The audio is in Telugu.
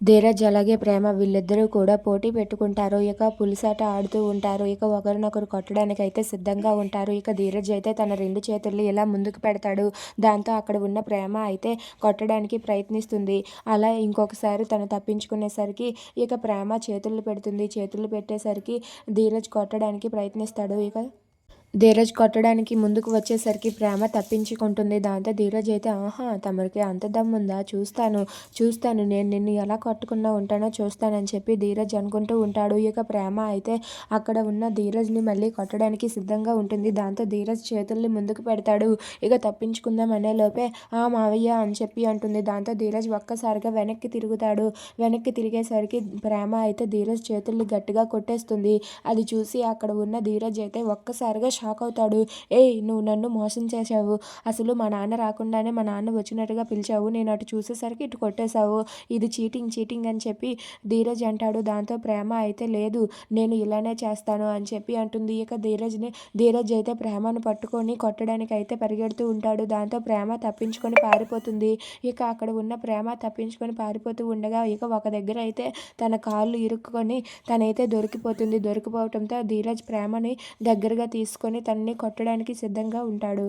ధీరజ్ అలాగే ప్రేమ వీళ్ళిద్దరూ కూడా పోటీ పెట్టుకుంటారు. ఇక పులిసాట ఆడుతూ ఉంటారు. ఇక ఒకరినొకరు కొట్టడానికి అయితే సిద్ధంగా ఉంటారు. ఇక ధీరజ్ అయితే తన రెండు చేతుల్ని ఇలా ముందుకు పెడతాడు. దాంతో అక్కడ ఉన్న ప్రేమ అయితే కొట్టడానికి ప్రయత్నిస్తుంది. అలా ఇంకొకసారి తను తప్పించుకునేసరికి ఇక ప్రేమ చేతులు పెడుతుంది. చేతులు పెట్టేసరికి ధీరజ్ కొట్టడానికి ప్రయత్నిస్తాడు. ఇక ధీరజ్ కొట్టడానికి ముందుకు వచ్చేసరికి ప్రేమ తప్పించుకుంటుంది. దాంతో ధీరజ్ అయితే ఆహా తమరికి అంత దమ్ముందా? చూస్తాను చూస్తాను. నేను నిన్ను ఎలా కొట్టుకున్నా ఉంటానో చూస్తానని చెప్పి ధీరజ్ అనుకుంటూ ఉంటాడు. ఇక ప్రేమ అయితే అక్కడ ఉన్న ధీరజ్ని మళ్ళీ కొట్టడానికి సిద్ధంగా ఉంటుంది. దాంతో ధీరజ్ చేతుల్ని ముందుకు పెడతాడు. ఇక తప్పించుకుందాం అనే లోపే ఆ మావయ్య అని చెప్పి అంటుంది. దాంతో ధీరజ్ ఒక్కసారిగా వెనక్కి తిరుగుతాడు. వెనక్కి తిరిగేసరికి ప్రేమ అయితే ధీరజ్ చేతుల్ని గట్టిగా కొట్టేస్తుంది. అది చూసి అక్కడ ఉన్న ధీరజ్ అయితే ఒక్కసారిగా షాక్ అవుతాడు. ఏయ్ నువ్వు నన్ను మోసం చేశావు. అసలు మా నాన్న రాకుండానే మా నాన్న వచ్చినట్టుగా పిలిచావు. నేను అటు చూసేసరికి ఇటు కొట్టేశావు. ఇది చీటింగ్ చీటింగ్ అని చెప్పి ధీరజ్ అంటాడు. దాంతో ప్రేమ అయితే లేదు. నేను ఇలానే చేస్తాను అని చెప్పి అంటుంది. ఇక ధీరజ్ని ధీరజ్ అయితే ప్రేమను పట్టుకొని కొట్టడానికి అయితే పరిగెడుతూ ఉంటాడు. దాంతో ప్రేమ తప్పించుకొని పారిపోతుంది. ఇక అక్కడ ఉన్న ప్రేమ తప్పించుకొని పారిపోతూ ఉండగా ఇక ఒక దగ్గర అయితే తన కాళ్ళు ఇరుక్కుని తనైతే దొరికిపోతుంది. దొరికిపోవటంతో ధీరజ్ ప్రేమని దగ్గరగా తీసుకొని తనని కొట్టడానికి సిద్ధంగా ఉంటాడు.